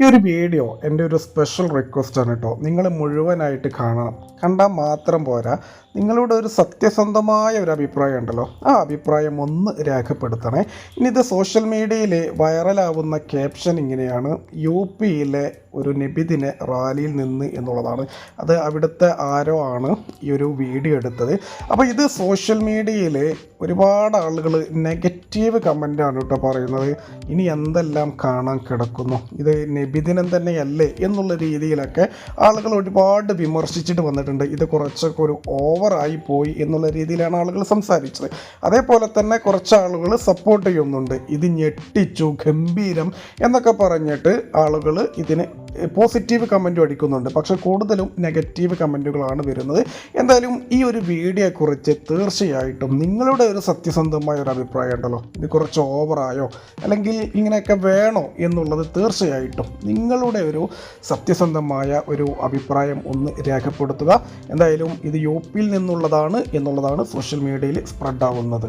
ഈ ഒരു വീഡിയോ എന്റെ ഒരു സ്പെഷ്യൽ റിക്വസ്റ്റ് ആണ് കേട്ടോ നിങ്ങൾ മുഴുവനായിട്ട് കാണണം. കണ്ടാൽ മാത്രം പോരാ. നിങ്ങളുടെ ഒരു സത്യസന്ധമായ ഒരു അഭിപ്രായം ഉണ്ടല്ലോ. ആ അഭിപ്രായം ഒന്ന് രേഖപ്പെടുത്തണേ. ഇനി ഇത് സോഷ്യൽ മീഡിയയിൽ വൈറലാവുന്ന ക്യാപ്ഷൻ ഇങ്ങനെയാണ്. യു പിയിലെ ഒരു നബിദിനെ റാലിയിൽ നിന്ന് എന്നുള്ളതാണ്. അത് അവിടുത്തെ ആരോ ആണ് ഈ ഒരു വീഡിയോ എടുത്തത്. അപ്പോൾ ഇത് സോഷ്യൽ മീഡിയയിൽ ഒരുപാട് ആളുകൾ നെഗറ്റീവ് കമന്റാണ് കേട്ടോ പറയുന്നത്. ഇനി എന്തെല്ലാം കാണാൻ കിടക്കുന്നു? ഇത് നബിദിനം തന്നെയല്ലേ എന്നുള്ള രീതിയിലൊക്കെ ആളുകൾ ഒരുപാട് വിമർശിച്ചിട്ട് വന്നിട്ടുണ്ട്. ഇത് കുറച്ചൊക്കെ ഒരു ഓവറായി പോയി എന്നുള്ള രീതിയിലാണ് ആളുകൾ സംസാരിച്ചത്. അതേപോലെ തന്നെ കുറച്ച് ആളുകൾ സപ്പോർട്ട് ചെയ്യുന്നുണ്ട്. ഇത് ഞെട്ടിച്ചു ഗംഭീരം എന്നൊക്കെ പറഞ്ഞിട്ട് ആളുകൾ ഇതിന് പോസിറ്റീവ് കമന്റും അടിക്കുന്നുണ്ട്. പക്ഷെ കൂടുതലും നെഗറ്റീവ് കമന്റുകളാണ് വരുന്നത്. എന്തായാലും ഈ ഒരു വീഡിയോയെക്കുറിച്ച് തീർച്ചയായിട്ടും നിങ്ങളുടെ ഒരു സത്യസന്ധമായ ഒരു അഭിപ്രായം ഉണ്ടല്ലോ. ഇത് കുറച്ച് ഓവറായോ അല്ലെങ്കിൽ ഇങ്ങനെയൊക്കെ വേണോ എന്നുള്ളത് തീർച്ചയായിട്ടും നിങ്ങളുടെ ഒരു സത്യസന്ധമായ ഒരു അഭിപ്രായം ഒന്ന് രേഖപ്പെടുത്തുക. എന്തായാലും ഇത് യു പിയിൽ നിന്നുള്ളതാണ് എന്നുള്ളതാണ് സോഷ്യൽ മീഡിയയിൽ സ്പ്രെഡ് ആവുന്നത്.